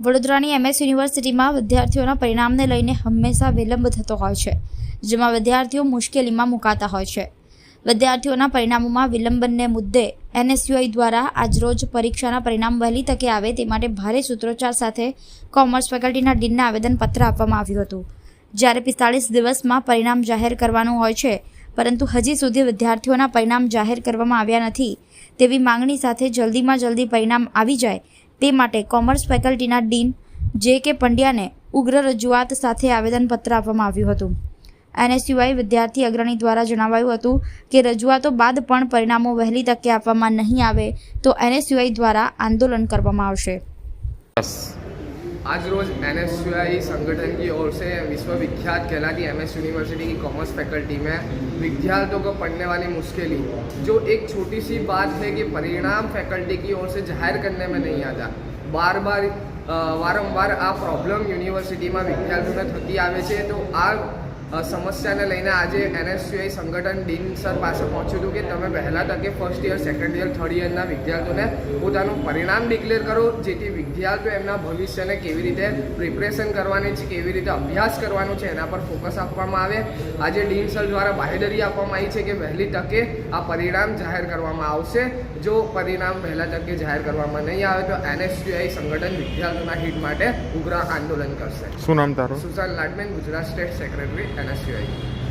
વડોદરાની એમએસ યુનિવર્સિટીમાં વિદ્યાર્થીઓના પરિણામને લઈને હંમેશા વિલંબ થતો હોય છે, જેમાં વિદ્યાર્થીઓ મુશ્કેલીમાં મુકાતા હોય છે. વિદ્યાર્થીઓના પરિણામોમાં વિલંબનને મુદ્દે એનએસયુઆઈ દ્વારા આજરોજ પરીક્ષાના પરિણામ વહેલી તકે આવે તે માટે ભારે સૂત્રોચ્ચાર સાથે કોમર્સ ફેકલ્ટીના ડીનને આવેદનપત્ર આપવામાં આવ્યું હતું. જ્યારે પિસ્તાળીસ દિવસમાં પરિણામ જાહેર કરવાનું હોય છે, પરંતુ હજી સુધી વિદ્યાર્થીઓના પરિણામ જાહેર કરવામાં આવ્યા નથી, તેવી માંગણી સાથે જલ્દીમાં જલ્દી પરિણામ આવી જાય તે માટે કોમર્સ ફેકલ્ટીના ડીન જે કે પંડ્યાને ઉગ્ર રજૂઆત સાથે આવેદનપત્ર આપવામાં આવ્યું હતું. એનએસયુઆઈ વિદ્યાર્થી અગ્રણી દ્વારા જણાવાયું હતું કે રજૂઆતો બાદ પણ પરિણામો વહેલી તકે આપવામાં નહીં આવે તો એનએસયુઆઈ દ્વારા આંદોલન કરવામાં આવશે. आज रोज एन संगठन की ओर से विश्वविख्यात कहलाती एम एस यूनिवर्सिटी की कॉमर्स फैकल्टी में विद्यार्थियों को पढ़ने वाली मुश्किलें जो एक छोटी सी बात है कि परिणाम फैकल्टी की ओर से जाहिर करने में नहीं आता बार बार अ, वारंवार આ પ્રોબ્લેમ યુનિવર્સિટીમાં વિદ્યાર્થીઓને થતી આવે છે તો આ અ, સમસ્યાને લઈને આજે એનએસયુઆઈ સંગઠન ડીન સર પાસે પહોંચ્યું હતું કે તમે વહેલા તકે first year second year third યરના વિદ્યાર્થીઓને પોતાનું પરિણામ ડિક્લેર કરો જેથી વિદ્યાર્થીઓ એમના ભવિષ્યને કેવી રીતે પ્રિપરેશન કરવાની છે કેવી રીતે અભ્યાસ કરવાનો છે એના પર ફોકસ આપવામાં આવે. આજે ડીન સર દ્વારા બાહેદરી આપવામાં આવી છે કે વહેલી તકે આ પરિણામ જાહેર કરવામાં આવશે. જો પરિણામ વહેલા તકે જાહેર કરવામાં નહીં આવે તો એનએસયુઆઈ સંગઠન વિદ્યાર્થીઓના હિત માટે ઉગ્ર આંદોલન કરશે. શું નામ તારું? Sushant Ladman Gujarat state secretary. なんか。